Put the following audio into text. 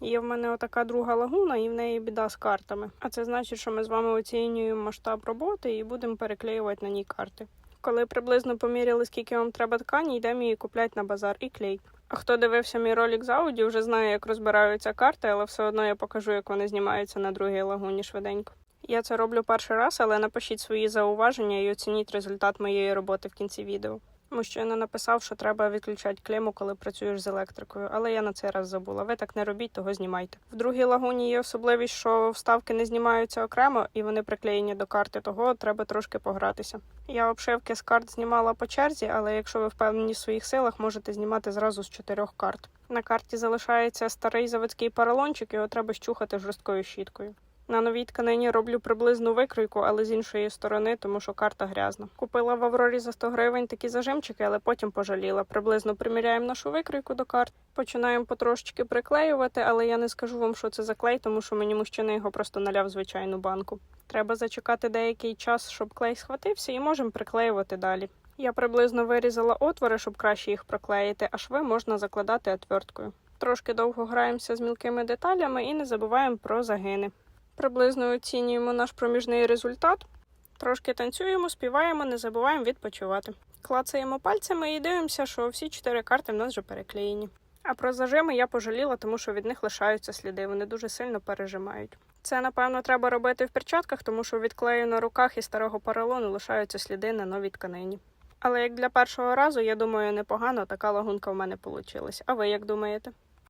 Є в мене отака друга лагуна, і в неї біда з картами. А це значить, що ми з вами оцінюємо масштаб роботи і будемо переклеювати на ній карти. Коли приблизно поміряли, скільки вам треба ткані, йдемо її купляти на базар і клей. А хто дивився мій ролик з ауді, вже знає, як розбираються карти, але все одно я покажу, як вони знімаються на другій лагуні швиденько. Я це роблю перший раз, але напишіть свої зауваження і оцініть результат моєї роботи в кінці відео. Мужчина написав, що треба відключати клему, коли працюєш з електрикою, але я на цей раз забула. Ви так не робіть, того знімайте. В другій лагуні є особливість, що вставки не знімаються окремо і вони приклеєні до карти, того треба трошки погратися. Я обшивки з карт знімала по черзі, але якщо ви впевнені в своїх силах, можете знімати зразу з чотирьох карт. На карті залишається старий заводський поролончик, його треба щухати жорсткою щіткою. На новій тканині роблю приблизну викройку, але з іншої сторони, тому що карта грязна. Купила в Аврорі за 100 гривень такі зажимчики, але потім пожаліла. Приблизно приміряємо нашу викройку до карт. Починаємо потрошечки приклеювати, але я не скажу вам, що це за клей, тому що мені мужчина його просто наляв звичайну банку. Треба зачекати деякий час, щоб клей схватився, і можемо приклеювати далі. Я приблизно вирізала отвори, щоб краще їх проклеїти, а шви можна закладати отверткою. Трошки довго граємося з мілкими деталями і не забуваємо про загини. Приблизно оцінюємо наш проміжний результат. Трошки танцюємо, співаємо, не забуваємо відпочивати. Клацаємо пальцями і дивимося, що всі чотири карти в нас вже переклеєні. А про зажими я пожаліла, тому що від них лишаються сліди, вони дуже сильно пережимають. Це, напевно, треба робити в перчатках, тому що від клею на руках і старого поролону лишаються сліди на новій тканині. Але як для першого разу, я думаю, непогано така лагунка в мене вийшла. А ви як думаєте?